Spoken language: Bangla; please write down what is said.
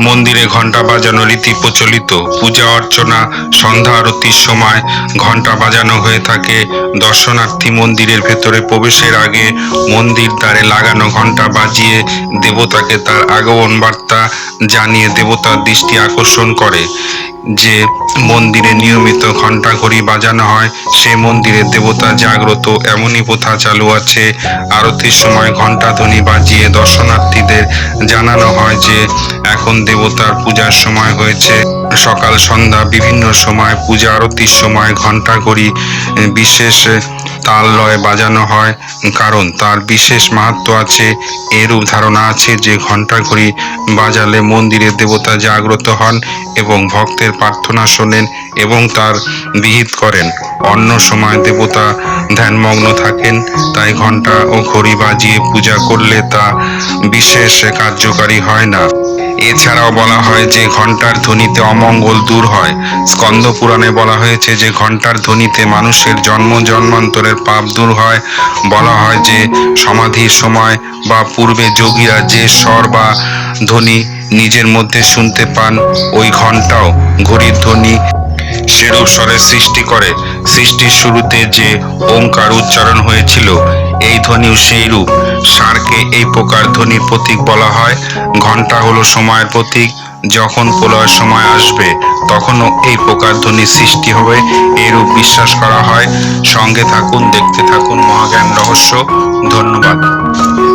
মন্দিরে ঘণ্টা বাজানো রীতি প্রচলিত। পূজা, অর্চনা, সন্ধ্যা আরতির সময় ঘণ্টা বাজানো হয়ে থাকে। দর্শনার্থী মন্দিরের ভেতরে প্রবেশের আগে মন্দির দ্বারে লাগানো ঘণ্টা বাজিয়ে দেবতাকে তার আগমন বার্তা জানিয়ে দেবতার দৃষ্টি আকর্ষণ করে। যে মন্দিরে নিয়মিত ঘণ্টা ঘড়ি বাজানো হয়, সে মন্দিরে দেবতা জাগ্রত, এমনই প্রথা চালু আছে। আরতির সময় ঘণ্টা ধ্বনি বাজিয়ে দর্শনার্থীদের জানানো হয় যে, এখন দেবতার পূজার সময় হয়েছে। সকাল, সন্ধ্যা, বিভিন্ন সময় পূজা, আরতির সময় ঘণ্টা ঘড়ি বিশেষ তাল লয় বাজানো হয়। কারণ তার বিশেষ মাহাত্ম আছে, এরূপ ধারণা আছে যে ঘণ্টা ঘড়ি বাজালে মন্দিরের দেবতা জাগ্রত হন এবং ভক্তের প্রার্থনা শোনেন এবং তার বিহিত করেন। অন্য সময় দেবতা ধ্যানমগ্ন থাকেন, তাই ঘণ্টা ও ঘড়ি বাজিয়ে পূজা করলে তা বিশেষ কার্যকারী হয় না। এছাড়াও বলা হয় যে ঘণ্টার ধ্বনিতে অমঙ্গল দূর হয়। স্কন্দ পুরাণে বলা হয়েছে যে ঘণ্টার ধ্বনিতে মানুষের জন্ম, জন্মান্তরের পাপ দূর হয়। বলা হয় যে সমাধির সময় বা পূর্বে যোগীরা যে স্বর বা ধ্বনি নিজের মধ্যে শুনতে পান, ওই ঘন্টাও ঘড়ির ধ্বনি স্বরের সৃষ্টি করে। সৃষ্টির শুরুতে যে ওঙ্কার উচ্চারণ হয়েছিল, এই ধ্বনিও সেই রূপ। সারকে এই প্রকার ধ্বনির প্রতীক বলা হয়। ঘণ্টা হলো সময়ের প্রতীক। যখন প্রলয়ের সময় আসবে, তখনও এই প্রকার ধ্বনির সৃষ্টি হবে। এরূপ বিশ্বাস করা হয়। সঙ্গে থাকুন, দেখতে থাকুন মহাজ্ঞান রহস্য। ধন্যবাদ।